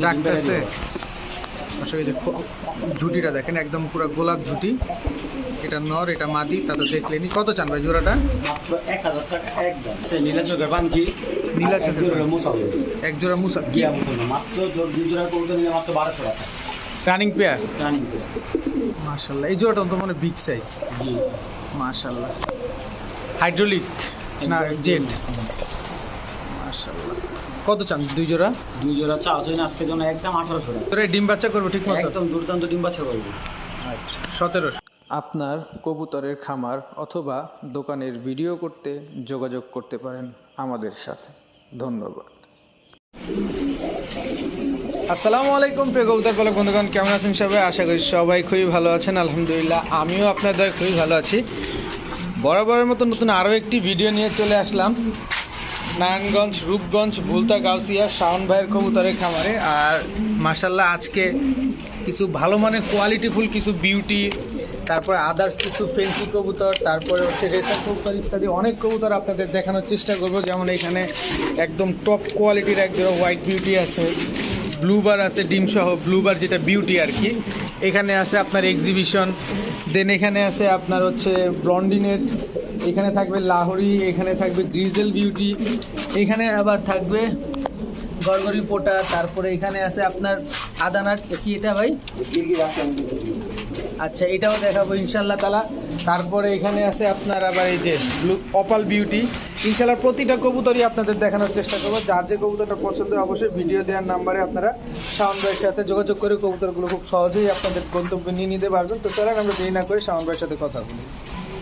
ডাকতেছে। আসলে যে খো- ঝুটিটা দেখেন একদম পুরো গোলাপ ঝুটি। এটা নর এটা মাদি তা তো দেখলেনি। কত চান ভাই জোড়াটা? এক হাজার টাকা একদম। নীলা চোখের নীলা এক জোড়া মুসা গিয়া মুসা মাত্র দুই জোড়া কবুতর নিলে মাত্র বারোশো টাকা। Running pair running. মাশাল্লাহ এই জোড়াটা তো মানে বিগ সাইজ জি। মাশাল্লাহ। হাইড্রোলিক না জেট মাশাল্লাহ। কত চান? দুই জোড়া? দুই জোড়া চা আছে না আজকের জন্য একদম আঠারোশো টাকা। ডিম বাচ্চা করব ঠিক মতো? একদম দুর্দান্ত ডিম বাচ্চা করব। আচ্ছা সতেরোশো। আপনার কবুতরের খামার অথবা দোকানের ভিডিও করতে যোগাযোগ করতে পারেন আমাদের সাথে। ধন্যবাদ। আসসালামু আলাইকুম প্রিয় কবুতর পালক বন্ধুগণ কেমন আছেন সবাই? আশা করি সবাই খুবই ভালো আছেন আলহামদুলিল্লাহ। আমিও আপনাদের খুবই ভালো আছি। বরাবরের মতো নতুন আরও একটি ভিডিও নিয়ে চলে আসলাম। নারায়ণগঞ্জ, রূপগঞ্জ, ভুলতা, গাউসিয়া, শাওন ভাইয়ের কবুতরের খামারে। আর মার্শাল্লাহ আজকে কিছু ভালো মানে কোয়ালিটিফুল কিছু বিউটি তারপরে আদার্স কিছু ফেন্সি কবুতর, তারপরে হচ্ছে রেসার কবুতর ইত্যাদি অনেক কবুতর আপনাদের দেখানোর চেষ্টা করব। যেমন এখানে একদম টপ কোয়ালিটির একদম হোয়াইট বিউটি আছে। ব্লুবার আছে ডিমসহ ব্লুবার যেটা বিউটি আর কি। এখানে আছে আপনার এক্সিবিশন দেন এখানে আছে আপনার হচ্ছে ব্রন্ডিনের এখানে থাকবে লাহোরি, এখানে থাকবে গ্রিজেল বিউটি এখানে আবার থাকবে গড়গড়ি পোটা, তারপরে এখানে আছে আপনার আদানাট কি এটা ভাই? আচ্ছা এটাও দেখাবো ইনশাল্লাহ তালা তারপরে এখানে আছে আপনার আবার এই যে অপাল বিউটি ইনশাল্লাহ প্রতিটা কবুতরই আপনাদের দেখানোর চেষ্টা করব। যার যে কবুতরটা পছন্দ অবশ্যই ভিডিও দেওয়ার নাম্বারে আপনারা শাওন ভাইয়ের সাথে যোগাযোগ করে কবুতরগুলো খুব সহজেই আপনাদের গন্তব্য নিয়ে নিতে পারবেন। তো চলেন আমরা দেরি না করে শাওন ভাইয়ের সাথে কথা বলি।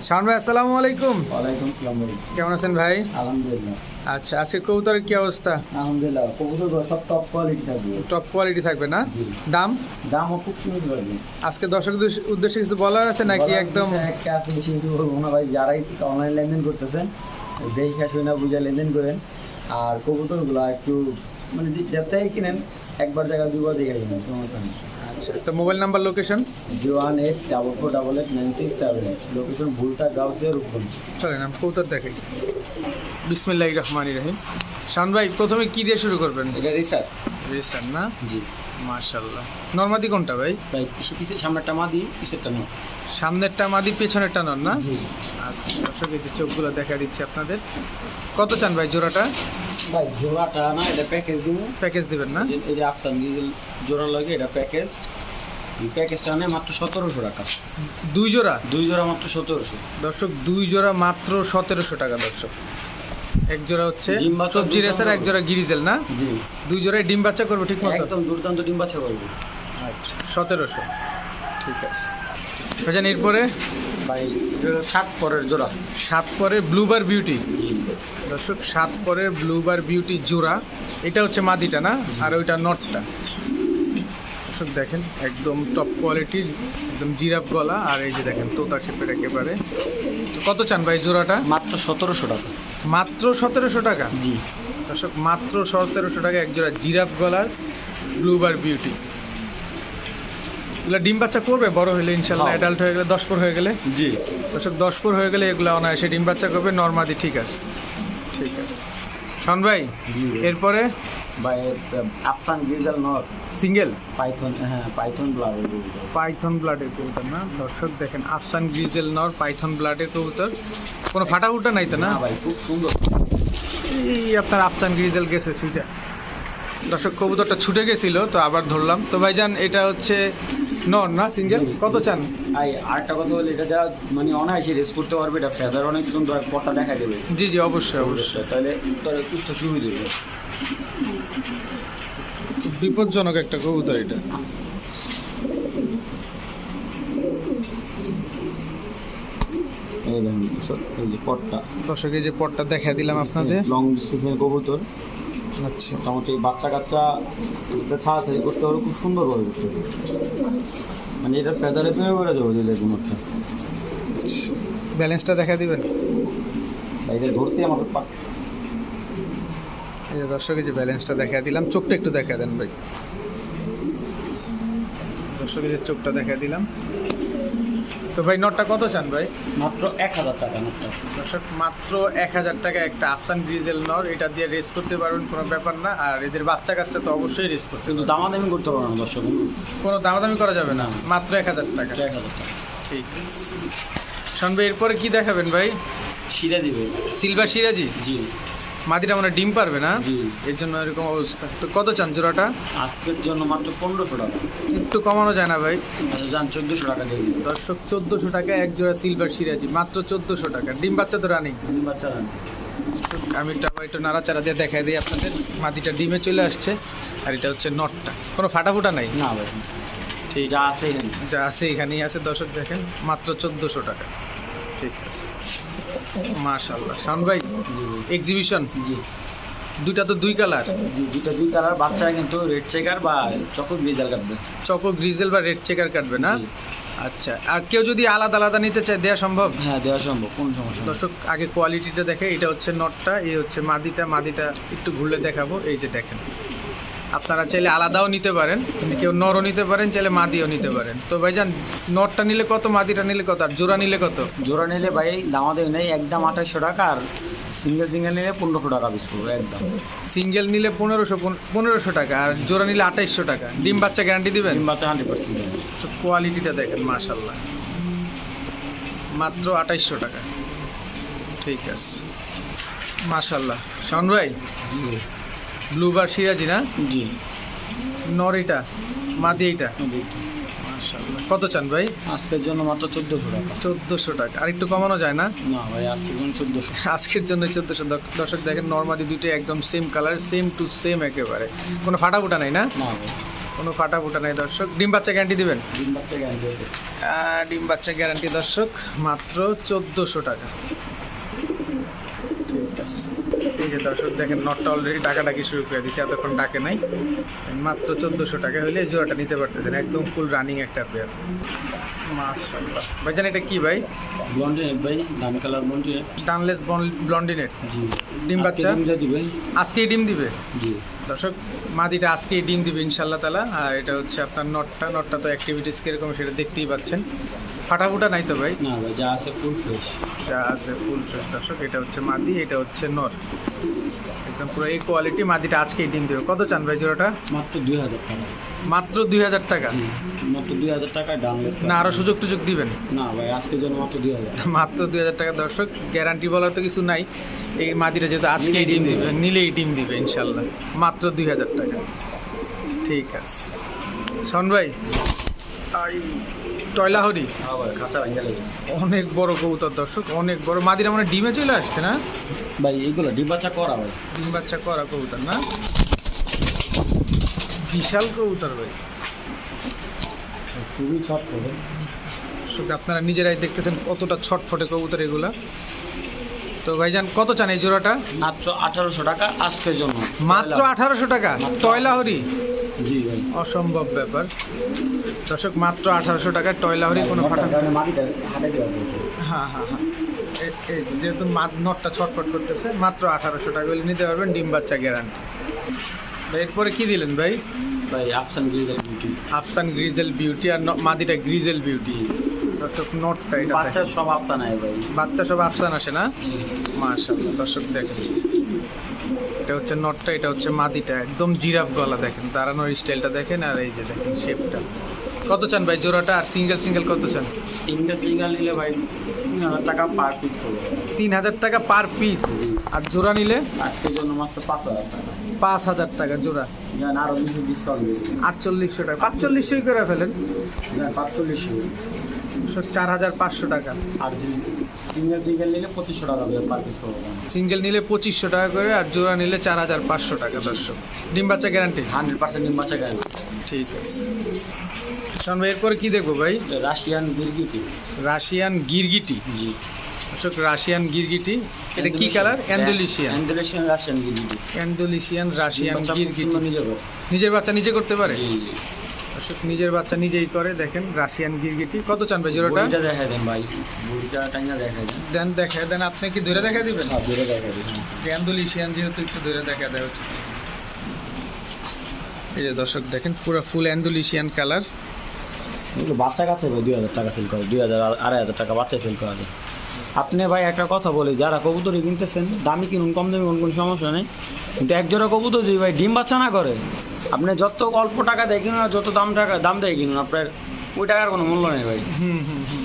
শাওন ভাই আসসালামু আলাইকুম। ওয়ালাইকুম সালাম ভাই। কেমন আছেন ভাই? আলহামদুলিল্লাহ। আচ্ছা আজকে কবুতরের কি অবস্থা? আলহামদুলিল্লাহ কবুতর সব টপ কোয়ালিটি থাকবে। টপ কোয়ালিটি থাকবে না? দাম? দামও খুব সুন্দর থাকবে। আজকে দর্শকদের উদ্দেশ্যে কিছু বলার আছে নাকি একদম? একটা আছে বেশি কিছু বলব না ভাই যারাই অনলাইন লেনদেন করতেছেন দেখে শুনে না বুঝে লেনদেন করেন। আর কবুতরগুলো একটু মানে যে- যাচাই কিনেন একবার জায়গা দুবার দেখে কিনেন সমস্যা নেই। আচ্ছা তো mobile number location? Zero one eight double four double eight nine six seven eight location Bhulta Gausia Rupganj. চলেন আমি কৌতর দেখাই। বিসমিল্লাহ রহমানি রহিম। শান ভাই প্রথমে কি দিয়ে শুরু করবেন? এটা রিসার রেসার না? জি। মার্শাল্লাহ নর্মাদি কোনটা ভাই? পিছে পিছে সামনেরটা মাদি পিছেরটা নয় সামনেরটা মাদি পেছনেরটা নর না? জি। আচ্ছা দর্শক এই যে চোখগুলো দেখা দিচ্ছি আপনাদের। কত চান ভাই জোড়াটা? ভাই জোড়াটা না এটা প্যাকেজ দিব। প্যাকেজ দিবেন না? এই যে আফসান ডিজেল জোড়া লাগে এটা প্যাকেজ এই প্যাকেজটা নেয় মাত্র সতেরোশো টাকা। দুই জোড়া? দুই জোড়া মাত্র সতেরোশো। দর্শক দুই জোড়া মাত্র সতেরোশো টাকা দর্শক। এক জোড়া হচ্ছে ডিম বাচ্চা সবজি রেসার এক জোড়া গিরিজেল না? জি। দুই জোড়ায় ডিম বাচ্চা করব ঠিক মতো? একদম দুর্দান্ত ডিম বাচ্চা করবে। আচ্ছা সতেরোশো। ঠিক আছে। ভাইজান এরপরে? ভাই হলো পরের জোড়া। সাত পরে ব্লুবার বিউটি দর্শক সাত পরে ব্লুবার বিউটি জোড়া। এটা হচ্ছে মাদিটা না? আর ওইটা নটটা। দর্শক দেখেন একদম টপ কোয়ালিটির একদম জিরাফ গলা। আর এই যে দেখেন তোতা শেপের একেবারে। কত চান ভাই জোড়াটা? মাত্র সতেরোশো টাকা। মাত্র সতেরোশো টাকা? জি। দর্শক মাত্র সতেরোশো টাকা এক জোড়া জিরাফ গলার ব্লুবার বিউটি এগুলো ডিম বাচ্চা করবে বড় হলে ইনশাল্লাহ। অ্যাডাল্ট হয়ে গেলে দশ পর হয়ে গেলে? জি। দর্শক দশ পর হয়ে গেলে এগুলো অনায়াসে ডিম বাচ্চা করবে নর্মাদি ঠিক আছে। ঠিক আছে। শোন ভাই এরপরে? ভাই আফসান গ্রিজাল নট সিঙ্গেল পাইথন হ্যাঁ পাইথন ব্লাড পাইথন ব্লাডের কবুতর না? দর্শক দেখেন আফসান গ্রিজেল নর পাইথন ব্লাডের কবুতর। কোনো ফাটা ফুটা নাই তো না? না ভাই খুব সুন্দর। এই আপনার আফসান গ্রিজেল গেছে সুইটা দর্শক কবুতরটা ছুটে গেছিল তো আবার ধরলাম। তো ভাইজান এটা হচ্ছে নর না সিঙ্গেল কত চান? আই আরেকটা কথা বলি এটা মানে অনায়াসে রেস করতে পারবে এটা ফেদার অনেক সুন্দর দেখা দেবে জি জি অবশ্যই অবশ্যই। তাহলে তোর সুস্থ সুবিধা হবে বিপজ্জনক একটা কবুতর এটা। এই দেখুন এই যে পটটা। দর্শক এই যে পটটা দেখা দিলাম আপনাদের। লং ডিস্টেন্সের কবুতর। আচ্ছা। মোটামুটি বাচ্চা কাচ্চা ছাড়াছাড়ি করতে পারবে খুব সুন্দরভাবে করতে মানে এটা ফেদারে পেয়ে করে দেবো দিলে একটা। ব্যালেন্সটা দেখা দিবেন? এটা ধরতে আমার পাক এই যে দর্শক এই যে ব্যালেন্সটা দেখা দিলাম। চোখটা একটু দেখা দেন ভাই। দর্শক এই যে চোখটা দেখা দিলাম। তো ভাই নটটা কত চান ভাই? মাত্র এক হাজার টাকা নোটটা। দর্শক মাত্র এক হাজার টাকা একটা আফসান গ্রিজেল নর এটা দিয়ে রেস করতে পারবেন কোনো ব্যাপার না। আর এদের বাচ্চা কাচ্চা তো অবশ্যই রেস করতে কিন্তু দামাদামি করতে পারব না দর্শক। কোনো দামাদামি করা যাবে না মাত্র এক হাজার টাকা। এক হাজার টাকা। ঠিক আছে। শোন ভাই এরপরে কি দেখাবেন ভাই? শিরা ভাই। সিলভার সিরাজি? জি। মাদিটা মানে ডিম পারবে না? জি। এর জন্য এরকম অবস্থা। তো কত চান জোড়াটা? আজকের জন্য মাত্র পনেরোশো টাকা। একটু কমানো যায় না ভাই। আচ্ছা যান চোদ্দোশো টাকা দিয়ে দিবে দর্শক চোদ্দোশো টাকা এক জোড়া সিলভার সিরাজি মাত্র চোদ্দোশো টাকা। ডিম বাচ্চা তো রানিং বাচ্চা বাচ্চারা আমি একটু আবার একটু নাড়াচাড়া দিয়ে দেখাই দিই আপনাদের। মাটিটা ডিমে চলে আসছে। আর এটা হচ্ছে নটটা। কোনো ফাটাফুটা নাই? না ভাই। ঠিক যা আছে যা আছে এখানেই আছে। দর্শক দেখেন মাত্র চোদ্দোশো টাকা। ঠিক আছে। মাশাল্লাহ শাওন ভাই এক্সিবিশন জি। দুইটা তো দুই কালার দুইটা দুই কালার বাচ্চা কিন্তু রেড চেকার বা চকো গ্রিজাল কাটবে। চকো গ্রিজেল বা রেড চেকার কাটবে না? আচ্ছা আর কেউ যদি আলাদা আলাদা নিতে চায় দেওয়া সম্ভব? হ্যাঁ দেওয়া সম্ভব কোনো সমস্যা দর্শক আগে কোয়ালিটিটা দেখে এটা হচ্ছে নটটা এই হচ্ছে মাদিটা মাদিটা একটু ঘুরলে দেখাবো এই যে দেখেন। আপনারা চাইলে আলাদাও নিতে পারেন। মানে কেউ নরও নিতে পারেন চাইলে মাদিও নিতে পারেন। তো ভাইজান নরটা নিলে কত মাদিটা নিলে কত আর জোড়া নিলে কত? জোড়া নিলে ভাই দামাদে নেই একদম আঠাশশো টাকা আর সিঙ্গেল সিঙ্গেল নিলে পনেরোশো টাকা পিস পড়বে একদম। সিঙ্গেল নিলে পনেরোশো পনেরোশো টাকা আর জোড়া নিলে আঠাইশশো টাকা। ডিম বাচ্চা গ্যারান্টি দিবেন? তিন বাচ্চা হান্ড্রেড পার্সেন্ট কোয়ালিটিটা দেখেন মাশাল্লাহ মাত্র আঠাইশশো টাকা। ঠিক আছে। মাশাল্লাহ শাওন ভাই? জি। ব্লুবার সিরাজি না? জি। নর এটা মাদি এইটা। কত চান ভাই? আজকের জন্য মাত্র চোদ্দোশো টাকা। চোদ্দোশো টাকা। আর একটু কমানো যায় না? না ভাই আজকের জন্য চোদ্দোশো। আজকের জন্য চোদ্দোশো। দর্শক দেখেন নর্মালি দুটো একদম same colour same to same একেবারে। কোনো ফাটাফুটা নাই না? না ভাই। কোনো ফাটাফুটা নাই দর্শক। ডিম বাচ্চা গ্যারান্টি দিবেন? ডিম বাচ্চা গ্যারান্টি ডিম বাচ্চা গ্যারান্টি দর্শক মাত্র চোদ্দোশো টাকা। এই যে দর্শক দেখেন নটটা অলরেডি টাকা ডাকি শুরু করে দিয়েছে এতক্ষণ ডাকে নাই। মাত্র চোদ্দোশো টাকা হলে জোড়াটা নিতে পারতেছেন একদম ফুল রানিং একটা পেয়ার ভাইজান এটা কি ভাই? ভাই দামি কালার ব্লন্ডে ডানলেস ব্লন্ডিনেট জি। ডিম বাচ্চা? আজকেই ডিম দিবে? জি। দর্শক মাদিটা আজকে ডিম দিবে ইনশাল্লাহ তালা আর এটা হচ্ছে আপনার নটটা। নটটা তো অ্যাক্টিভিটিস কীরকম সেটা দেখতেই পাচ্ছেন। ফাটাফুটা নাই তো ভাই? না ভাই যা আছে ফুল ফ্রেশ যা আছে ফুল ফ্রেশ দর্শক এটা হচ্ছে মাদি এটা হচ্ছে নর একদম পুরো এই কোয়ালিটি মাদিটা আজকেই ডিম দেবে। কত চান ভাই জোড়াটা? মাত্র দুই হাজার টাকা। মাত্র দুই হাজার টাকা। মাত্র দুই হাজার টাকা ডানলেস না আরও সুযোগ টুযোগ দিবেন? না ভাই আজকের জন্য মাত্র দুই হাজার। মাত্র দুই হাজার টাকা দর্শক গ্যারান্টি বলার তো কিছু নাই। এই মাদিটা যেহেতু আজকেই ডিম দিবে। নিলেই ডিম দিবে ইনশাল্লাহ। মাত্র দুই হাজার টাকা। ঠিক আছে। শোন ভাই টয়লাহরি। হ্যাঁ অনেক বড় কবুতর দর্শক অনেক বড়। মাদিরা মানে ডিমে চলে আসছে না? ভাই এইগুলো ডিম বাচ্চা করা ভাই। ডিম বাচ্চা করা কবুতর না? বিশাল কবুতর ভাই। খুবই ছট ফোটে দর্শক আপনারা নিজেরাই দেখতেছেন কতটা ছটফটে কবুতর এগুলা। তো ভাইজান কত চান এই জোড়াটা? মাত্র আঠারোশো টাকা আজকের জন্য। মাত্র আঠারোশো টাকা? টয়লাহরি? জি ভাই। অসম্ভব ব্যাপার। দর্শক মাত্র আঠারোশো টাকায় টয়লাহরি কোনো ফাটা হ্যাঁ হ্যাঁ হ্যাঁ। যেহেতু নটটা ছটফট করতেছে মাত্র আঠারোশো টাকা নিতে পারবেন ডিম বাচ্চা গ্যারান্টি এরপরে কি দিলেন ভাই? ভাই আফসান গ্রিজেল বিউটি আফসান গ্রিজেল বিউটি আর মাদিটা গ্রিজেল বিউটি দর্শক নটটা এটা বাচ্চা সব আফসান আয় ভাই। বাচ্চা সব আফসান আসে না? মাশাআল্লাহ দর্শক দেখেন। এটা হচ্ছে নটটা এটা হচ্ছে মাদিটা। একদম জিরাফ গলা দেখেন দাঁড়ানোর স্টাইলটা দেখেন আর এই যে দেখেন শেপটা কত চান ভাই? জোড়াটা আর সিঙ্গেল সিঙ্গেল কত চান? সিঙ্গেল সিঙ্গেল নিলে ভাই তিন হাজার টাকা পার পিস পড়বে তিন হাজার টাকা পার পিস আর জোড়া নিলে? আজকের জন্য মাত্র পাঁচ হাজার টাকা। পাঁচ হাজার টাকা জোড়া। আরও কিছু ডিসকাউন্ট আটচল্লিশশো টাকা। পাঁচচল্লিশশোই করে ফেলেন? পাঁচচল্লিশশো। চার হাজার পাঁচশো টাকা। আর সিঙ্গেল সিঙ্গেল নিলে পঁচিশশো টাকা দেবে পার পিস সিঙ্গেল নিলে পঁচিশশো টাকা করে আর জোড়া নিলে চার হাজার পাঁচশো টাকা দর্শক। ডিম বাচ্চা গ্যারান্টি হান্ড্রেড পার্সেন্ট ডিম বাচ্চা গায়ে ঠিক আছে। শোন ভাই এরপরে কি দেখব ভাই? রাশিয়ান বিরগিটি রাশিয়ান গিরগিটি? জি। দর্শক রাশিয়ান গিরগিটি এটা কি কালার? অ্যান্ডোলিশিয়ান অ্যান্ডোলেশিয়ান রাশিয়ান গিরগিটি। অ্যান্ডোলিশিয়ান রাশিয়ান গিরগিটি। নিজের বাচ্চা। নিজে করতে পারে? জি জি। নিজের বাচ্চা নিজেই করে দেখেন রাশিয়ান গিরগিটি। কত চান ভাই জোড়াটা? দেখা দেন ভাই। বড়িটা টাঙ্গা দেখা দেন। দেন দেখে দেন আপনি কি ধরে দেখা দিবেন? হ্যাঁ দূরে দেখা দেন অ্যান্ডোলিশিয়ান যেহেতু একটু ধরে দেখা দেওয়া উচিত। এই যে দর্শক দেখেন পুরো ফুল অ্যান্ডুলিশিয়ান কালার এগুলো বাচ্চা কাছে ভাই দুই হাজার টাকা সেল করে দুই হাজার আড়াই হাজার টাকা বাচ্চা সেল করা যায়। আপনি ভাই একটা কথা বলি যারা কবুতরই কিনতেছেন দামি কিনুন কম দামি কোনো সমস্যা নেই। কিন্তু এক জোড়া কবুতর যদি ভাই ডিম বাচ্চা না করে আপনি যত অল্প টাকা দিয়ে কিনুন আর যত দাম টাকা দাম দেয় কিনুন আপনার ওই টাকার কোনো মূল্য নেই ভাই। হুম হুম হুম।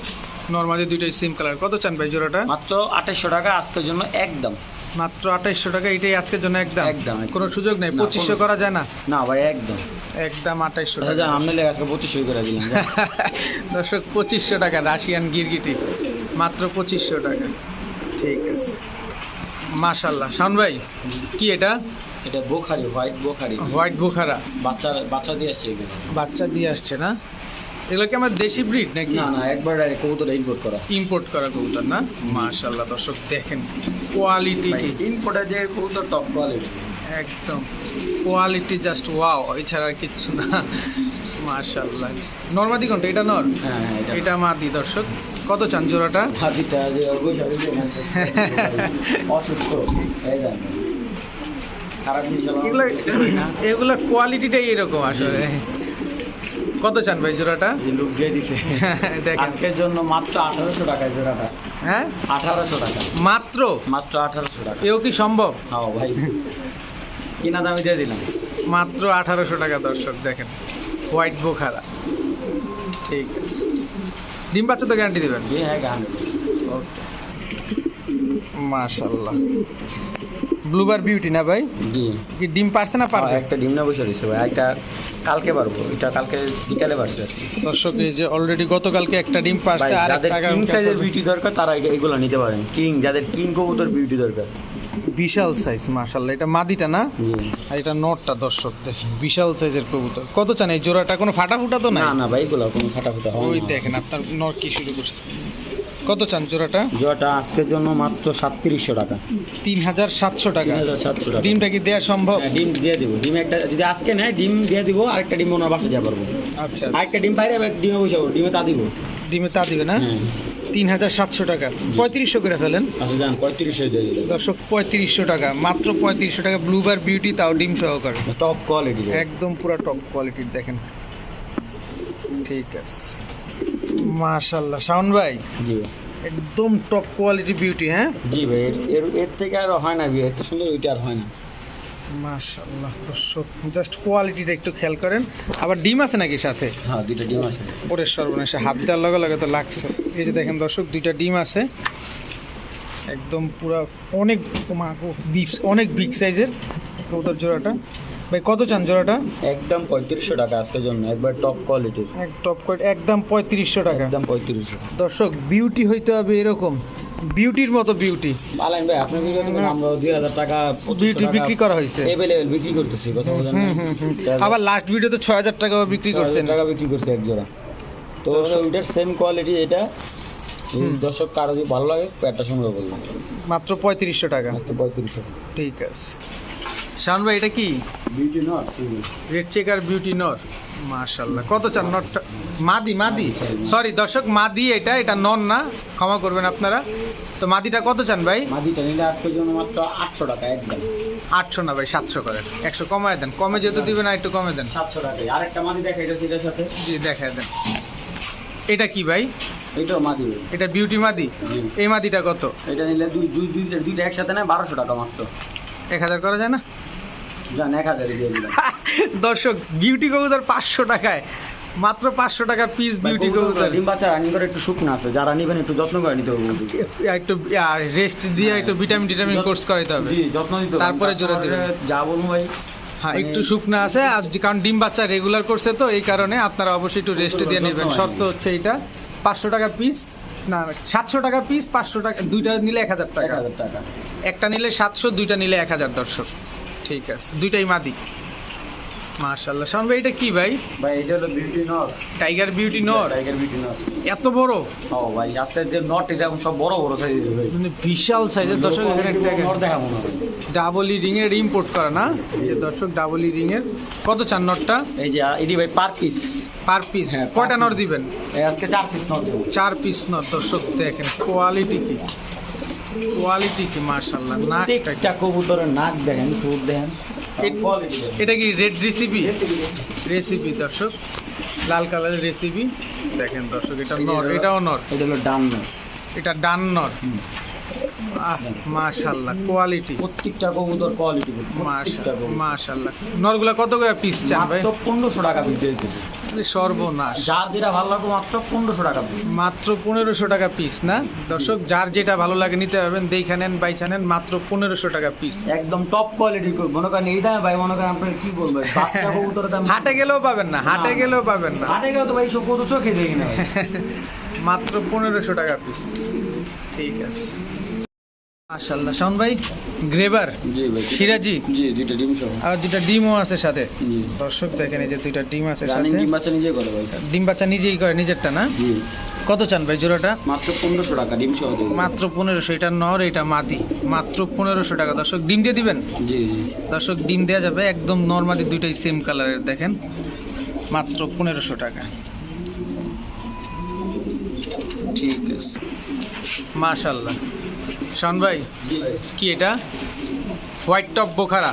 নর্মালি দুইটাই সেম কালার কত চান ভাই জোড়াটা? মাত্র আঠাশশো টাকা আজকের জন্য একদম। মাত্র আঠাইশশো টাকা এটাই আজকের জন্য একদম। একদম। কোনো সুযোগ নেই পঁচিশশো করা যায় না। না ভাই একদম। একদম আঠাইশশো আচ্ছা টাকা আপনি লেগে আজকে পঁচিশশো করে দিলাম। দর্শক পঁচিশশো টাকা রাশিয়ান গিরগিটি। মাত্র পঁচিশশো টাকা। ঠিক আছে। মাশাল্লাহ শান ভাই কি এটা? এটা Bokhara white Bokhara. White Bokhara. বাচ্চা বাচ্চা দিয়ে আসছে বাচ্চা দিয়ে আসছে না? এগুলো কি আমার দেশি ব্রিড নাকি? না না একবার কবুতর ইম্পোর্ট করা। ইম্পোর্ট করা কবুতর না? মাশাল্লাহ দর্শক দেখেন কোয়ালিটি কি? ইম্পোর্টের যে কবুতর টপ কোয়ালিটি একদম কোয়ালিটি জাস্ট ওয়াও এছাড়া কিচ্ছু না। মাশাল্লাহ নর্মাদি কোনটা? এটা নর? হ্যাঁ হ্যাঁ এটা মাদি দর্শক। কত চান জোড়াটা? হাতিটা যে অসুস্থ এগুলো এগুলোর কোয়ালিটিটাই এরকম আসলে। কত চান ভাই জোড়াটা? লুক দিয়ে দিছে। দেখেন। আজকের জন্য মাত্র আঠারোশো টাকা জোড়াটা। হ্যাঁ? আঠারোশো টাকা। মাত্র? মাত্র আঠারোশো টাকা। এও কি সম্ভব? হ্যাঁ ভাই। কিনা দামে দিয়ে দিলাম। মাত্র আঠারোশো টাকা দর্শক দেখেন। White Bokhara. ঠিক আছে। ডিম বাচ্চা তো গ্যারান্টি দেবেন? জি হ্যাঁ গান মাশাল্লাহ ব্লুবার বিউটি না ভাই? জি। কি ডিম পারছে না পারবে? হ্যাঁ, একটা ডিম না বসে দিছে ভাই একটা কালকে পারব এটা কালকে বিকালে পারছে দর্শক এই যে অলরেডি গতকালকে একটা ডিম পারছে আর যাদের কিং সাইজের বিউটি দরকার তারা এগুলো নিতে পারেন। কিং যাদের কিং কবুতর বিউটি দরকার। বিশাল সাইজ মাশাল্লাহ এটা মাদিটা না? আর এটা নটটা দর্শক দেখেন বিশাল সাইজের কবুতর। কত চান এই জোড়াটা? কোনো ফাটা ফুটা তো না না ভাই এগুলো কোনো ফাটা ফুটা ওই। দেখেন আপনার নর কি শুরু করছে। কত চান জোড়াটা? জোয়াটা আজকের জন্য মাত্র সাতত্রিশশো টাকা। তিন হাজার সাতশো টাকা। সাতশো টাকা। ডিমটা কি দেওয়া সম্ভব? হ্যাঁ, ডিম দিয়ে দিব। ডিম একটা যদি আজকে নেয় ডিম দিয়ে দিব আরেকটা ডিম ওনার বাসা যাওয়া পারব আচ্ছা আরেকটা ডিম বাইরে ডিমে বসাবো ডিমে তা দিব। ডিমে তা দিবে না? হ্যাঁ। তিন হাজার সাতশো টাকা। পঁয়ত্রিশশো করে ফেলেন। আচ্ছা দর্শক পঁয়ত্রিশশো টাকা। মাত্র পঁয়ত্রিশশো টাকা। ব্লুবার বিউটি তাও ডিম সহকারে। টপ কোয়ালিটি একদম পুরো টপ কোয়ালিটির দেখেন। ঠিক আছে। মাশাল্লাহ শাওন ভাই জি। একদম টপ কোয়ালিটি বিউটি হ্যাঁ? জি ভাই এর- এর থেকে আর হয় না এত সুন্দর ওইটা আর হয় না। মাশাল্লাহ দর্শক জাস্ট কোয়ালিটিটা একটু খেয়াল করেন। আবার ডিম আছে নাকি সাথে? হ্যাঁ দুইটা ডিম আছে। ওরে সর্বনাশে হাত দেওয়ার লগে লগে তো লাগছে। এই যে দেখেন দর্শক দুইটা ডিম আছে। একদম পুরো অনেক অনেক বিগ সাইজের কবুতর জোড়াটা। ভাই কত চান জোড়াটা? একদম পঁয়ত্রিশশো টাকা আজকের জন্য একবার টপ কোয়ালিটির টপ কোয়ালিটি একদম পঁয়ত্রিশশো টাকা। একদম পঁয়ত্রিশশো দর্শক বিউটি হইতে হবে এরকম। বিউটির মতো বিউটি পালাইন ভাই আপনার ভিডিও থেকে আমরা দুই হাজার টাকা বিউটি বিক্রি করা হয়েছে। এভেলেবেল বিক্রি করতেছি কথা বলেন আবার লাস্ট ভিডিওতে ছয় হাজার টাকা বিক্রি করছেন। টাকা বিক্রি করছে এক জোড়া। তো ওইটার সেম কোয়ালিটি এটা। দর্শক কারও যদি ভালো লাগে প্যাটটা সংগ্রহ করলাম মাত্র পঁয়ত্রিশশো টাকা। মাত্র পঁয়ত্রিশশো ঠিক আছে। শান ভাই এটা কি? Beauty not red checker beauty নর মাশাল্লাহ কত চান নটটা? মাদি মাদি? সরি দর্শক মাদি এটা এটা নন না। ক্ষমা করবেন আপনারা। তো মাদিটা কত চান ভাই? মাদিটা নিলে আজকের জন্য মাত্র আটশো টাকা একদম। আটশো না ভাই সাতশো করেন একশো কমায় দেন। কমে যেহেতু দিবেন আর একটু কমে দেন। সাতশো টাকায়। আরেকটা মাদি দেখা এটা সেটার সাথে। জি দেখায় দেন। এটা কি ভাই? এটাও মাদি। এটা বিউটি মাদি? এই মাদিটা কত? এটা নিলে দুই দুই দুইটা দুইটা একসাথে নেয় বারোশো টাকা মাত্র। এক হাজার করা যায় না? দর্শক বিউটি কবুতর পাঁচশো টাকায়। মাত্র পাঁচশো টাকার পিস বিউটি কবুতর ডিম বাচ্চা রানিং করে একটু শুকনো আছে। যারা নিবেন একটু যত্ন করে নিতে হবে। একটু রেস্ট দিয়ে একটু ভিটামিন টিটামিন কোর্স করাইতে হবে। যত্ন নিতে তারপরে জোরে। কাস্টমারের যা বলুন ভাই হ্যাঁ মানে- একটু শুকনো আছে। আর কারণ ডিম বাচ্চা রেগুলার করছে তো এই কারণে আপনারা অবশ্যই একটু রেস্ট দিয়ে নেবেন। শর্ত হচ্ছে এটা পাঁচশো টাকা পিস না সাতশো টাকা পিস পাঁচশো টাকা দুইটা নিলে এক হাজার এক টাকা টাকা। একটা নিলে সাতশো দুইটা নিলে এক হাজার দর্শক। ঠিক আছে দুইটাই মাদি। মাশাল্লাহ শাম ভাই এটা কি ভাই? ভাই এটা হলো বিউটি নট টাইগার বিউটি নর টাইগার বিউটি নট এত বড়? ও ভাই আজকে যে নট এটা সব বড় বড় সাইজ ভাই। মানে বিশাল সাইজের দর্শক এখানে নট দেখা মনে হয় ডাবল রিং এর ইম্পোর্ট করা না? এই দর্শক ডাবল রিং এর। কত চান নটটা এই যে এটি ভাই পার পিস পার পিস? হ্যাঁ, কয়টা piece। দিবেন? আজকে চার পিস নট দেবো। চার পিস নট দর্শক দেখেন কোয়ালিটি কি? কোয়ালিটি কি মাশাল্লাহ নাকটা কি? প্রত্যেকটা কবুতরের নাক দেখেন ঠোঁট দেখেন এটা কি রেড রেসিপি রেসিপি দর্শক লাল কালারের রেসিপি দেখেন দর্শক এটা নর এটাও নর। এটা হলো ডান নয় এটা ডান নর। আহ মাশাল্লাহ কোয়ালিটি প্রত্যেকটা কবুতর কোয়ালিটি কবুতর। নরগুলা কত করে পিস চান ভাই? মাত্র পনেরোশো টাকা পিস দিতেছে। সর্বনাশ। যার যেটা ভালো লাগবে মাত্র পনেরোশো টাকা পিস মাত্র পনেরোশো টাকা পিস না? দর্শক যার যেটা ভালো লাগে নিতে পারবেন দেখা নেন বাইচা নেন মাত্র পনেরোশো টাকা পিস একদম টপ কোয়ালিটি মনে করেন এই দামে ভাই মনে করেন আপনার কি বলব বাচ্চা কবুতরের দাম হাটে গেলেও পাবেন না হাটে গেলেও পাবেন না। হাটে গেলে তো ভাই সব কত চোখে দেখি না। মাত্র পনেরোশো টাকা পিস ঠিক আছে। মাশাল্লাহ শাওন ভাই গ্রেবার জি ভাই সিরাজি? জি দুইটা ডিম সহ। আর দুইটা ডিমও আছে সাথে। জি। দর্শক দেখেন এই যে দুইটা ডিম আছে সাথে। ডিম বাচ্চা নিজে করে ভাই ডিম বাচ্চা নিজেই করে নিজেরটা না? জি। কত চান ভাই জোড়াটা? মাত্র পনেরোশো টাকা ডিম সহ মাত্র পনেরোশো এটা নর এটা মাদি। মাত্র পনেরোশো টাকা। দর্শক ডিম দিয়ে দিবেন? জি জি। দর্শক ডিম দেওয়া যাবে একদম নর্মালি দুইটাই সেম কালারের দেখেন। মাত্র পনেরোশো টাকা। ঠিক আছে। মাশাল্লাহ শন ভাই কি এটা? হোয়াইট টপ বোখারা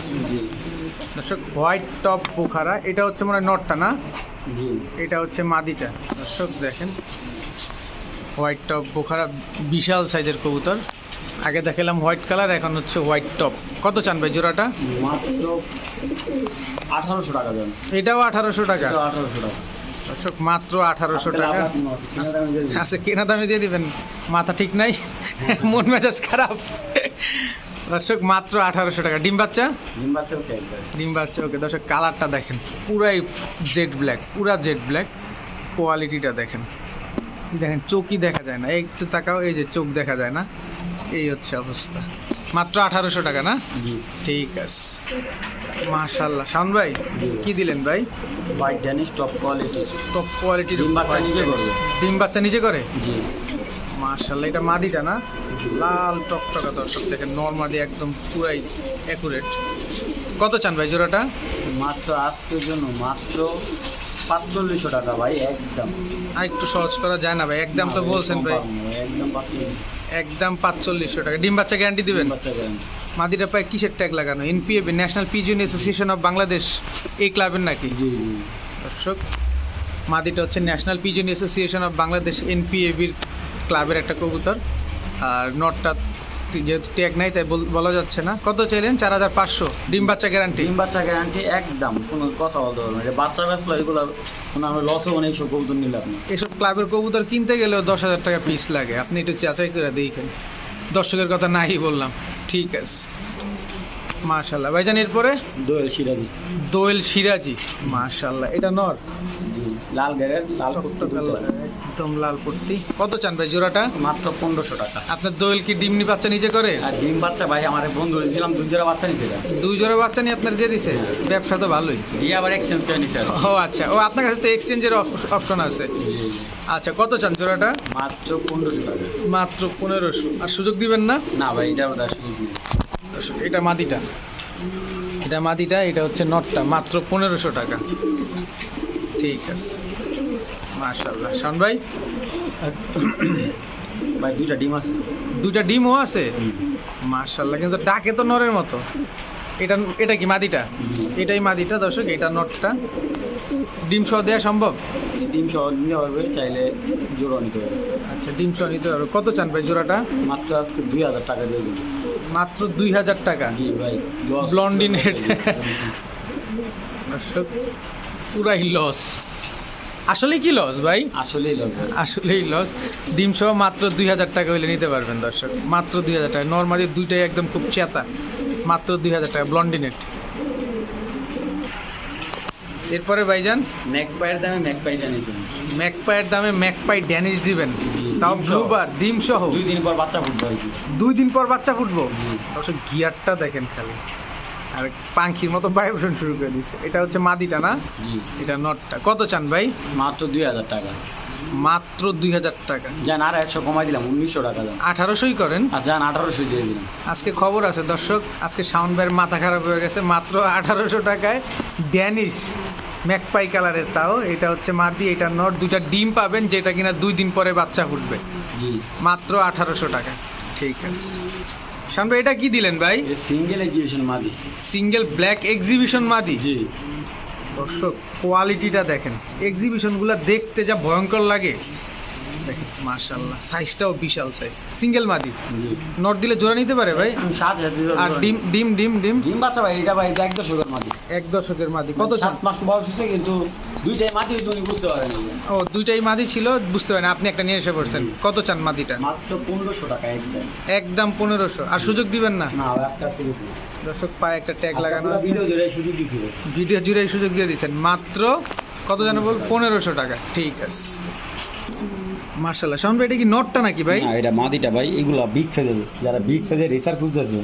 দর্শক হোয়াইট টপ বোখারা এটা হচ্ছে মনে হয় নটটা না? এটা হচ্ছে মাদিটা। দর্শক দেখেন। হোয়াইট টপ বোখারা বিশাল সাইজের কবুতর। আগে দেখালাম হোয়াইট কালার এখন হচ্ছে হোয়াইট টপ। কত চান ভাই জোড়াটা? আঠারোশো টাকা এটাও আঠারোশো টাকা। আঠারোশো টাকা। দর্শক মাত্র আঠারোশো টাকা। আচ্ছা কেনা দামে দিয়ে দিবেন? মাথা ঠিক নাই? মন মেজাজ খারাপ। দর্শক মাত্র আঠারোশো টাকা। ডিম বাচ্চা? ডিম বাচ্চা ওকে ডিম বাচ্চা ওকে। দর্শক কালারটা দেখেন। পুরাই জেড ব্ল্যাক পুরা জেড ব্ল্যাক। কোয়ালিটিটা দেখেন। দেখেন চোখই দেখা যায় না। এই একটু তাকাও এই যে চোখ দেখা যায় না। এই হচ্ছে অবস্থা। মাত্র আঠারোশো টাকা না? জি। ঠিক আছে। মাশাল্লাহ শান ভাই। কি দিলেন ভাই? হোয়াইট ড্যানিশ টপ কোয়ালিটির টপ কোয়ালিটির ডিম বাচ্চা নিজে করবে। ডিম বাচ্চা নিজে করে? জি। মাশাল্লাহ এটা মাদিটা না? লাল টকটকা দর্শক দেখেন নর্মালি একদম পুরাই অ্যাকুরেট কত চান ভাই জোড়াটা? মাত্র আজকের জন্য মাত্র পাঁচচল্লিশশো টাকা ভাই একদম। আর একটু সহজ করা যায় না ভাই একদম তো বলছেন ভাই। একদম পাঁচচল্লিশ একদম পাঁচচল্লিশশো টাকা। ডিম বাচ্চা গ্যারান্টি দেবেন? বাচ্চা গ্যারান্টি মাদিটা পায় কিসের ট্যাগ লাগানো? NPAB national pigeon association of Bangladesh এই ক্লাবের নাকি? জি দর্শক মাদিটা হচ্ছে national pigeon association of Bangladesh এনপিএবির ক্লাবের একটা কবুতর। আর নটটা যেহেতু ট্যাগ নাই তাই বল- যাচ্ছে না। কত চাইলেন? চার হাজার পাঁচশো। ডিম বাচ্চা গ্যারান্টি ডিম বাচ্চা গ্যারান্টি একদম। কোনো কথা বলতে পারব না। এটা বাচ্চা ব্যবসা এগুলো কোনো আমরা লস হব না এইসব কবুতর নিলে আপনি এসব ক্লাবের কবুতর কিনতে গেলেও দশ হাজার টাকা পিস লাগে। আপনি একটু যাচাই করে দেখেন। দর্শকের কথা নাই বললাম। ঠিক আছে। মাশাল্লাহ ভাইজান এরপরে? দোয়েল সিরাজি। দোয়েল সিরাজি মাশাল্লাহ এটা নর? জি লাল গেরের লাল একদম লাল পট্টি। কত চান ভাই জোড়াটা? মাত্র পনেরোশো টাকা। আপনার দোয়েল কি ডিমনি বাচ্চা নিজে করে? আর ডিম বাচ্চা ভাই আমার বন্ধু দিলাম দুই জোড়া বাচ্চা নিতে দুই জোড়া বাচ্চা নিয়ে আপনার দিয়ে দিছে? ব্যবসা তো ভালোই। দিয়ে আবার এক্সচেঞ্জ করে নিছে ও আচ্ছা ও আপনার কাছে তো এক্সচেঞ্জের অপশন আছে। আচ্ছা কত চান জোড়াটা? মাত্র পনেরোশো টাকা। মাত্র পনেরোশো। আর সুযোগ দিবেন না? না ভাই এটা সুযোগ নেই এটা মাদিটা। এটা মাদিটা এটা হচ্ছে নটটা মাত্র পনেরোশো টাকা। ঠিক আছে। মাশাল্লাহ শান ভাই? ভাই দুইটা ডিম আছে। দুইটা ডিমও আছে? মাশাল্লাহ কিন্তু ডাকে তো নরের মতো। এটা এটা কি মাদিটা? এটাই মাদিটা দর্শক এটা নটটা। ডিম সহ দেওয়া সম্ভব? ডিম সহ নিতে পারবে চাইলে জোড়া নিতে পারবে। আচ্ছা ডিম সহ নিতে পারবে। কত চান ভাই জোড়াটা? মাত্র আজকে দুই হাজার টাকা দিয়ে দিন মাত্র দুই হাজার টাকা। ব্লন্ডিন। দর্শক পুরাই লস আসলে কি লস ভাই? আসলেই লস আসলেই লস ডিম সহ মাত্র দুই হাজার টাকা হলে নিতে পারবেন দর্শক। মাত্র দুই হাজার টাকা। নর্মালি দুইটাই একদম খুব চেতা মাত্র দুই হাজার টাকা ব্লন্ডিনেট এরপরে ভাইজান? ম্যাকপায়ের দামে ম্যাকপাই ড্যানিশ দিবেন ম্যাকপাইয়ের দামে ম্যাকপাই ড্যানিশ দিবেন। তাও ব্লুবার ডিম সহ? দুই দিন পর বাচ্চা ফুটবে দুই দিন পর বাচ্চা ফুটবো? অবশ্য গিয়ারটা দেখেন খালি। আর পাখির মতো ভাইব্রেশন শুরু করে দিয়েছে এটা হচ্ছে মাদিটা না? এটা নটটা। কত চান ভাই? মাত্র দুই হাজার টাকা। মাত্র দুই হাজার টাকা। যান আর একশো কমাই দিলাম উনিশশো টাকা দাম আঠারোশোই করেন? আর যান আঠারোশো দিয়ে দিলাম। আজকে খবর আছে দর্শক আজকে সাউন্ড ভাইয়ের মাথা খারাপ হয়ে গেছে মাত্র আঠারোশো টাকায় ড্যানিশ ম্যাকপাই কালারের তাও। এটা হচ্ছে মাদি এটা নট দুইটা ডিম পাবেন যেটা কিনা দুই দিন পরে বাচ্চা ফুটবে। জি। মাত্র আঠারোশো টাকা। ঠিক আছে। শান ভাই এটা কি দিলেন ভাই? সিঙ্গেল এক্সিবিশন মাদি। সিঙ্গেল ব্ল্যাক এক্সিবিশন মাদি? জি। দর্শক কোয়ালিটিটা দেখেন। এক্সিবিশনগুলো দেখতে যা ভয়ঙ্কর লাগে। দেখেন মাশাল্লাহ সাইজটাও বিশাল সাইজ সিঙ্গেল মাদি। নট দিলে জোড়া নিতে পারে ভাই? আর ডিম ডিম ডিম ডিম? ডিম বাচ্চা ভাই এটা ভাই এক দশকের মাদি। এক দশকের মাদি। কত চান সাত মাস বয়স হচ্ছে কিন্তু দুইটাই মাদি উনি বুঝতে পারেন ও দুইটাই মাদি ছিল বুঝতে পারেন আপনি একটা নিয়ে এসে পড়ছেন। কত চান মাদিটা? মাত্র পনেরোশো টাকা একদম। একদম পনেরোশো। আর সুযোগ দিবেন না? না আজকে দিবো। দর্শক পায়ে একটা ট্যাগ লাগানো পুরো আছে। ভিডিও জুড়ে সুযোগ ভিডিও জুড়ে সুযোগ দিয়ে দিচ্ছেন মাত্র কত যেন বল? পনেরোশো টাকা। ঠিক আছে। মার্শাল্লাহ শাওন ভাই এটা কি নটটা নাকি ভাই? না এটা মাদিটা ভাই এগুলা বিগ সাইজের যারা বিগ সাইজের রেসার খুঁজতেছে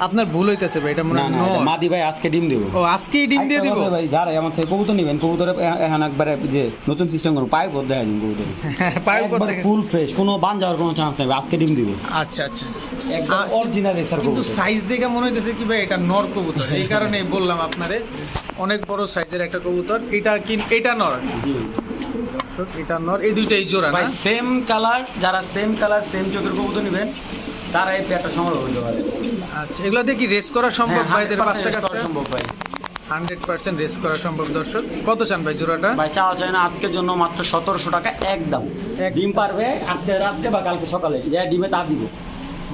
আপনার ভুল হইতেছে ভাই এটা মনে না হয় না এটা মাদি ভাই আজকে ডিম দেবো। ও আজকেই ডিম দিয়ে দিব? ভাই যারা আমার থেকে কবুতর নেবেন কবুতরে এখন একবারে যে নতুন সিস্টেম করুন পাইপ দেখা দিন কবুতর। উপর থেকে ফুল ফ্রেশ কোনো বান যাওয়ার কোনো চান্স নেই আজকে ডিম দিব। আচ্ছা আচ্ছা। একদম আ- অরিজিনাল রেসার কিন্তু কবুতর। সাইজ দেখে মনে হইতেছে কি ভাই এটা নর কবুতর। এই কারণে বললাম আপনারে অনেক বড় সাইজের একটা কবুতর। এটা কি এটা নর? জি। দর্শক, এটা নর। এই দুইটাই জোড়া না? ভাই সেম কালার যারা সেম কালার সেম চোখের কবুতর নেবেন তারা এই পেয়ারটা সংগ্রহ করতে পারে। আচ্ছা এগুলো দিয়ে কি রেস করা সম্ভব হ্যাঁ, ভাইদের বাচ্চা কাচ্চা? সম্ভব ভাই। হান্ড্রেড পার্সেন্ট রেস করা সম্ভব দর্শক। কত চান ভাই জোড়াটা? ভাই চাওয়া চায় না আজকের জন্য মাত্র সতেরোশো টাকা একদম। ডিম পারবে আজকে রাত্রে বা কালকে সকালে। যা ডিমে তা দিব।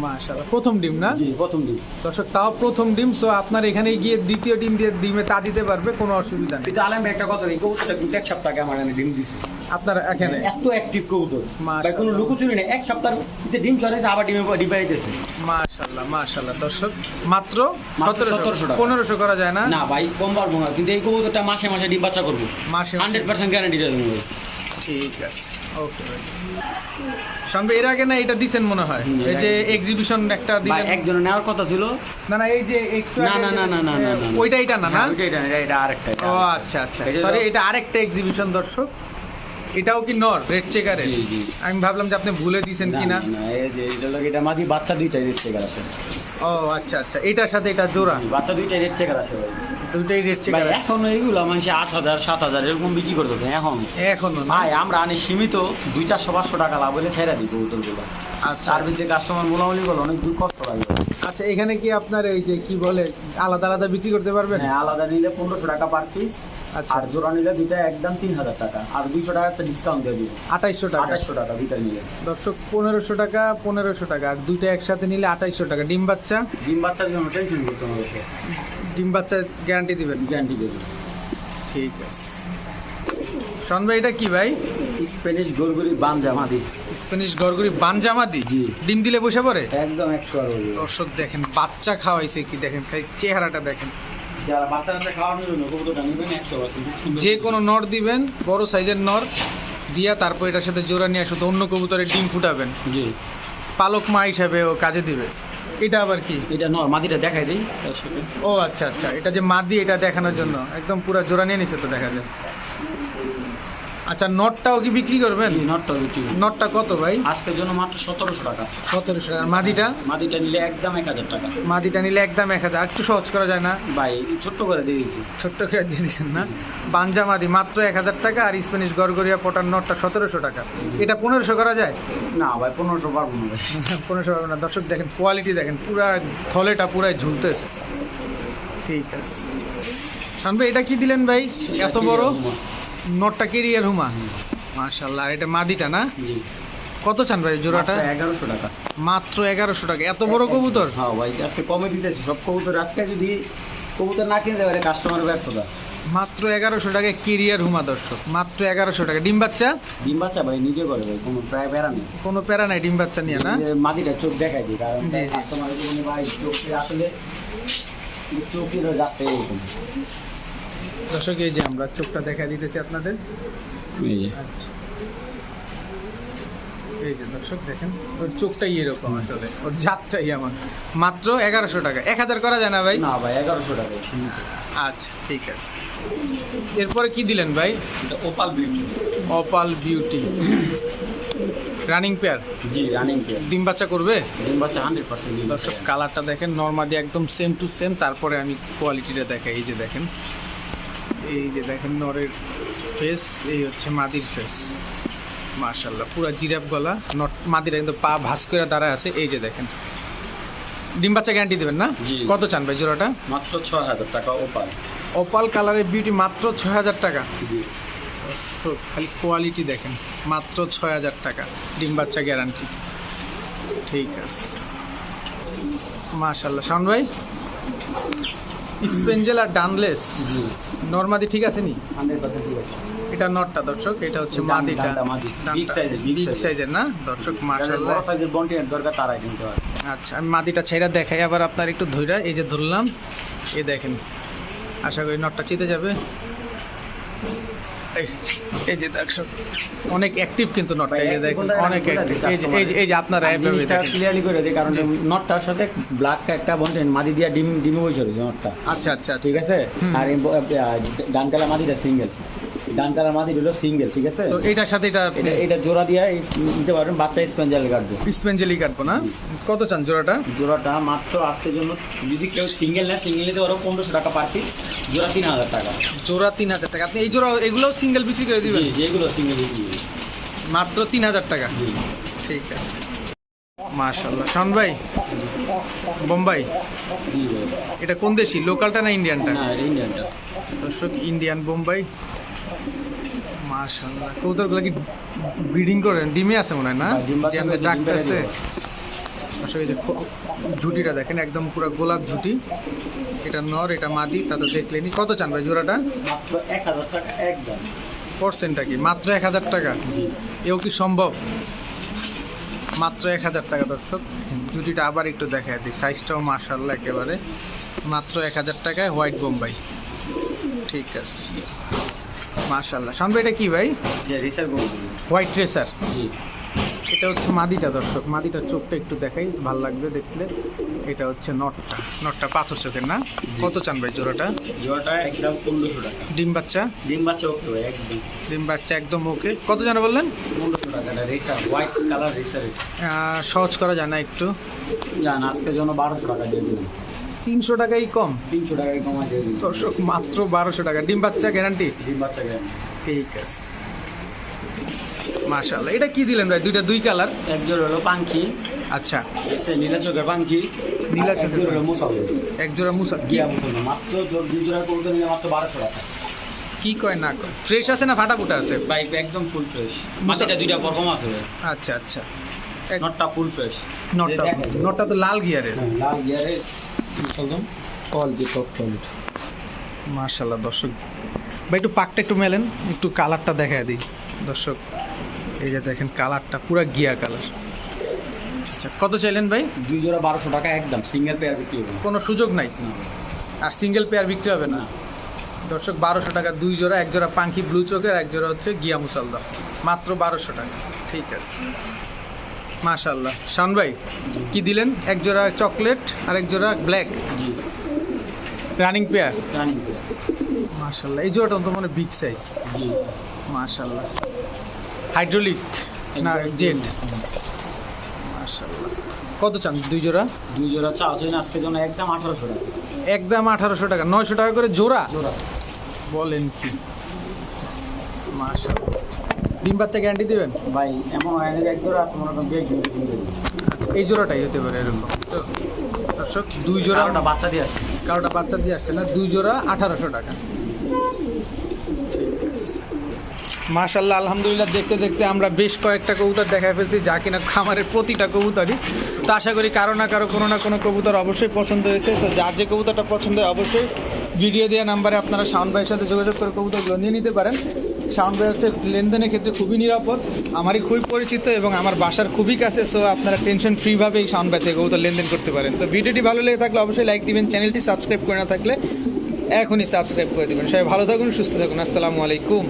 মাশাআল্লাহ প্রথম ডিম না? জি প্রথম ডিম। দর্শক তাও প্রথম ডিম সো আপনার এখানে গিয়ে দ্বিতীয় ডিম দিয়ে ডিমে তা দিতে পারবে কোনো অসুবিধা নেই। কিন্তু আলম একটা কথা এই কবুতরটা কিন্তু এক সপ্তাহ আগে আমার ডিম দিছে। আপনার এখানে? এত অ্যাক্টিভ কবুতর। ভাই কোনো লুকোচুরি নেই এক সপ্তাহের মধ্যে ডিম সরাইছে আবার ডিমে ডিম পাইতেছে মাশাআল্লাহ মাশাআল্লাহ দর্শক মাত্র মাত্র সতেরোশো। 1700 টাকা। পনেরোশো করা যায় না? না ভাই কম পারব না কিন্তু এই কবুতরটা মাসে মাসে ডিম বাচ্চা করব মাসে হান্ড্রেড পার্সেন্ট গ্যারান্টি দেবো ঠিক আছে ওকে ভাই। শানবে এর আগে না এটা দিছেন মনে হয়? এই যে এক্সিবিশন একটা দিলেন। একজনের নেওয়ার কথা ছিল। না না এই যে একটু না, না, না, না, না, না। ওইটা এটা না না? হ্যাঁ, ওইটা এটা এটা- আরেকটা ও আচ্ছা আচ্ছা। সরি। এটা আরেকটা এক্সিবিশন দর্শক। এটাও কি নর? রেড চেকারের জি জি। আমি ভাবলাম যে আপনি ভুলে দিয়েছেন কি না, না, এই যে এটা লোক এটা মাদি বাচ্চা দুইটাই রেড চেকার আছে। ও আচ্ছা আচ্ছা। এটার সাথে এটা জোড়া? বাচ্চা দুইটাই রেড চেকার আছে ভাই। দুইটাই ভাই চেকার এখন এইগুলো মানুষ আট হাজার সাত হাজার এরকম বিক্রি করতেছে এখন? এখনও ভাই আমরা আনি সীমিত দুই চারশো পাঁচশো টাকা লাভ হলে ছেড়ে দিই কবুতরগুলো আচ্ছা। তার ভিতরে কাস্টমার মোলামুলি করলে অনেক দূর কষ্ট লাগে আচ্ছা এখানে কি আপনার এই যে কি বলে আলাদা আলাদা বিক্রি করতে পারবেন? হ্যাঁ আলাদা নিলে পনেরোশো টাকা পার পিস আর জোড়া নিলে দুইটা একদম তিন হাজার টাকা। আর দুইশো টাকা একটা ডিসকাউন্ট দিয়ে দিব। আঠাইশশো টাকা। আঠাশশো টাকা দুইটা নিলে। দর্শক পনেরোশো টাকা পনেরোশো টাকা। আর দুইটা একসাথে নিলে আঠাইশশো টাকা। ডিম বাচ্চা? ডিম বাচ্চার জন্য টেনশন করতে হবে ডিম বাচ্চা গ্যারান্টি দিবেন? গ্যারান্টি দেবে। ঠিক আছে। শোন ভাই এটা কি ভাই? স্প্যানিশ গরগুরি বান জামাদি স্প্যানিশ গরগুরি বানজামাদি জি। ডিম দিলে বসে পড়ে? একদম একশো। দর্শক দেখেন বাচ্চা খাওয়াইছে কি দেখেন? চেহারাটা দেখেন। যারা বাচ্চা বাচ্চা খাওয়ানোর জন্য কবুতরটা নেবেন একশো পার্সেন্ট যে কোনো নর দিবেন বড় সাইজের নর দিয়া তারপর এটার সাথে জোড়া নিয়ে শুধু অন্য কবুতরের ডিম ফুটাবেন। জি। পালক মা হিসাবে ও কাজে দিবে। এটা আবার কি? এটা নর মাদিটা দেখা যায় ও আচ্ছা আচ্ছা। এটা যে মাদি এটা দেখানোর জন্য। একদম পুরো জোড়া নিয়ে নিছে তো দেখা যায়। আচ্ছা নটটাও কি বিক্রি করবেন? নটটা বিক্রি নটটা কত ভাই? আজকের জন্য মাত্র সতেরোশো টাকা। সতেরোশো টাকা। মাদিটা? মাদিটা নিলে একদম এক হাজার টাকা। মাদিটা নিলে একদম এক হাজার। একটু সহজ করা যায় না? ভাই ছোট্ট করে দিয়ে দিয়েছি ছোট্ট করে দিয়ে দিচ্ছেন না? বাঞ্জা মাদি মাত্র এক হাজার টাকা আর স্প্যানিশ গড়গড়িয়া পটার নটটা সতেরোশো টাকা। এটা পনেরোশো করা যায়? না ভাই পনেরোশো পারব না ভাই। পনেরোশো পারবে না। দর্শক দেখেন কোয়ালিটি দেখেন পুরা থলেটা পুরাই ঝুলতেছে। ঠিক আছে। শান ভাই এটা কি দিলেন ভাই? এত বড়? নটটা কেরিয়ার হুমা? মার্শাল্লাহ আর এটা মাদিটা না? জি। কত চান ভাই জোড়াটা? এগারোশো টাকা। মাত্র এগারোশো টাকা। এত বড় কবুতর? হ্যাঁ ভাই আজকে কমে দিতেছে। সব কবুতর আজকে যদি কবুতর না কিনতে পারে কাস্টমার ব্যর্থতা। মাত্র এগারোশো টাকা কেরিয়ার হুমা দর্শক? মাত্র এগারোশো টাকা। ডিম বাচ্চা? ডিম বাচ্চা ভাই নিজে করে ভাই কোনো প্রায় বেড়া নেই। কোনো প্যারা নাই ডিম বাচ্চা নিয়ে না? মাদিটা চোখ দেখাই দিই কারণ। কাস্টমার ভাই চোখে আসলে চোখের যাচ্ছে এরকম। দর্শক এই যে আমরা চোখটা দেখা দিতেছি আপনাদের। এই যে। আচ্ছা। এই যে দর্শক দেখেন ওর চোখটাই এরকম আসলে। ওর জাতটাই এমন। মাত্র এগারোশো টাকা। এক হাজার করা যায় না ভাই? না ভাই এগারোশো টাকা আচ্ছা ঠিক আছে। এরপরে কি দিলেন ভাই? Opal beauty opal beauty running pair জি রানিং পেয়ার ডিম বাচ্চা করবে? ডিম বাচ্চা হান্ড্রেড পার্সেন্ট দর্শক কালারটা দেখেন নর্মালি একদম সেম টু সেম তারপরে আমি কোয়ালিটিটা দেখাই এই যে দেখেন। এই যে দেখেন নরের ফেস এই হচ্ছে মাদির ফেস মার্শাল্লাহ পুরা জিরাফ গলা নট মাদিরা কিন্তু পা ভাস করে দাঁড়ায় আছে। এই যে দেখেন। ডিম বাচ্চা গ্যারান্টি দেবেন না। কত চান ভাই জোড়াটা? মাত্র ছয় হাজার টাকা ওপার অপাল কালারের বিউটি মাত্র ছয় হাজার টাকা। খালি কোয়ালিটি দেখেন। মাত্র ছয় হাজার টাকা। ডিম বাচ্চা গ্যারান্টি ঠিক আছে। মাশাল্লাহ শাওন ভাই? স্পেঞ্জেল আর ডানলেস। নর্মাদি ঠিক আছে নি? এটা নটটা দর্শক এটা হচ্ছে মাদিটা। বিগ big বিগ সাইজের না? দর্শক মাশাআল্লাহ। বড় সাইজের বন্টিনের দরকার তারাই কিনতে পারে আচ্ছা আমি মাদিটা ছাইরা দেখাই আবার আপনার একটু ধৈরা এই যে ধরলাম এই দেখেন। আশা করি নটটা চিতে যাবে। এই- যে দর্শক অনেক অ্যাক্টিভ কিন্তু নটটা এই যে দেখেন অনেক অ্যাক্টিভ এই যে এই যে এই যে আপনারা জিনিসটা ক্লিয়ারলি করে দিই কারণ নটটার সাথে ব্ল্যাক একটা বন্টেন মাদি দিয়া ডিম ডিমে বসে রয়েছে নটটা আচ্ছা আচ্ছা ঠিক আচ্ছা আছে আর ডানকালা মাদিটা সিঙ্গেল ডান কালার মাদি হলো সিঙ্গেল ঠিক আছে? তো এটার সাথে এটা এটা এটা জোড়া দিয়ে এই নিতে পারবেন বাচ্চা স্পেঞ্জাল কাটবে। স্পেঞ্জেলি কাটবো না? কত চান জোড়াটা? জোড়াটা মাত্র আজকের জন্য যদি কেউ সিঙ্গেল নেয় সিঙ্গেল নিতে পারো পনেরোশো টাকা পার পিস জোড়া তিন হাজার টাকা। জোড়া তিন হাজার টাকা। আপনি এই জোড়া এগুলোও সিঙ্গেল বিক্রি করে দিবেন? জি যেগুলো সিঙ্গেল মাত্র তিন হাজার টাকা? ঠিক আছে। মাশাল্লাহ শন ভাই বোম্বাই এটা কোন দেশি লোকালটা না ইন্ডিয়ানটা না ইন্ডিয়ানটা দর্শক ইন্ডিয়ান বোম্বাই মাশাল্লাহ কবুতরগুলো কি ব্রিডিং করেন? ডিমে আছে মনে হয় না? হ্যাঁ, যে আমাদের ডাকতেছে। এই যে ঝুটিটা দেখেন একদম পুরো গোলাপ ঝুটি। এটা নর এটা মাদি তা তো দেখলেনি। কত চান ভাই জোড়াটা? মাত্র এক হাজার টাকা একদম। পার্সেন্টটা কি? মাত্র এক হাজার টাকা? এও কি সম্ভব? মাত্র এক হাজার টাকা দর্শক। জুটিটা আবার একটু দেখা দিই। সাইজটাও মার্শাল্লাহ একেবারে। মাত্র এক হাজার টাকায় হোয়াইট বোম্বাই। ঠিক আছে। মার্শাল্লাহ শান এটা কি ভাই? হোয়াইট রেসার জি। এটা হচ্ছে মাদিটা দর্শক। মাদিটার চোখটা একটু দেখাই ভালো লাগবে দেখলে। এটা হচ্ছে নটটা। নটটা পাথর চোখের না? কত চান ভাই জোড়াটা? জোড়াটা একদম পনেরোশো টাকা। ডিম বাচ্চা? ডিম বাচ্চা ওকে ভাই একদম। ডিম বাচ্চা একদম ওকে কত জানা বললেন? পনেরোশো টাকাটা রেসার হোয়াইট কালার রেসার আহ, সহজ করা যায় না একটু। জান আজকের জন্য বারোশো টাকা দিয়ে দিলাম। তিনশো টাকাই কম। তিনশো টাকায় কমা দর্শক মাত্র বারোশো টাকা। ডিম বাচ্চা গ্যারান্টি ডিম বাচ্চা গেলে ঠিক আছে। মাশাল্লাহ এটা কি দিলেন ভাই? দুইটা দুই কালার এক জোড়া হলো পাঙ্কি আচ্ছা। নীলা চোখের নীলা চোখের হলো এক জোড়া মুসা। গিয়া মাত্র জো- দুই জোড়া করতে নিলে মাত্র বারোশো টাকা। কি কয় না কয়? ফ্রেশ আছে না ফাটা ফুটা আছে? বাইক একদম ফুল ফ্রেশ মাটিটা দুইটা পরকম আছে আচ্ছা আচ্ছা। নটটা ফুল ফ্রেশ নটটা নটটা তো লাল গিয়ারের লাল গিয়ারে মুসলদম কোয়ালিটি টপ কোয়ালিটি মাশাল্লাহ দর্শক। ভাই একটু পাকটা একটু মেলেন একটু কালারটা দেখা দিই। দর্শক এই যে দেখেন কালারটা পুরো গিয়া কালার আচ্ছা কত চাইলেন ভাই? দুই জোড়া বারোশো টাকা একদম সিঙ্গেল পেয়ার বিক্রি হবে কোনো সুযোগ নাই? আর সিঙ্গেল পেয়ার বিক্রি হবে না? না। দর্শক বারোশো টাকা দুই জোড়া এক জোড়া পাঙ্কি ব্লু চোখের এক জোড়া হচ্ছে গিয়া মুসালদা। মাত্র বারোশো টাকা। ঠিক আছে। মাশাল্লাহ শান ভাই কি দিলেন? এক জোড়া চকলেট আর এক জোড়া ব্ল্যাক। জি। রানিং পেয়ার রানিং পেয়ার মাশাল্লাহ এই জোড়াটা তো মানে বিগ সাইজ জি। মাশাল্লাহ হাইড্রোলিক না জেট মাশাল্লাহ কত চান দুই জোড়া? দুই জোড়া চা আছে আজকের জন্য একদম আঠারোশো টাকা। একদম আঠারোশো টাকা নয়শো টাকা করে জোড়া? জোড়া। বলেন কি? মাশাল্লাহ ডিম বাচ্চা গ্যারান্টি দেবেন? ভাই এমন হয় না এক জোড়া আছে মনে করেন আচ্ছা এই জোড়াটাই হতে পারে এরকম। তো দর্শক দুই জোড়া জোড়াটা বাচ্চা দিয়ে আসছে। কারোটা বাচ্চা দিয়ে আসছে না দুই জোড়া আঠারোশো টাকা। ঠিক আছে। মাশাল্লাহ আলহামদুলিল্লাহ দেখতে দেখতে আমরা বেশ কয়েকটা কবুতর দেখা ফেলছি যা কিনা খামারের প্রতিটা কবুতরই। তো আশা করি কারও না কারও কোনো না কোনো কবুতর অবশ্যই পছন্দ হয়েছে। তো যার যে কবুতরটা পছন্দ হয় অবশ্যই ভিডিও দেওয়া নাম্বারে আপনারা সাউন্ড ভাইয়ের সাথে যোগাযোগ করে কবুতরগুলো নিয়ে নিতে পারেন। ভাই হচ্ছে লেনদেনের ক্ষেত্রে খুবই নিরাপদ। আমারই খুবই পরিচিত এবং আমার বাসার খুবই কাছে সো আপনারা টেনশন ফ্রিভাবে এই সাউন্ড ভাই থেকে লেনদেন করতে পারেন। তো ভিডিওটি ভালো লেগে থাকলে অবশ্যই লাইক দিবেন, চ্যানেলটি সাবস্ক্রাইব করে না থাকলে এখনই সাবস্ক্রাইব করে দেবেন। সবাই ভালো থাকুন, সুস্থ থাকুন, আসসালামু আলাইকুম।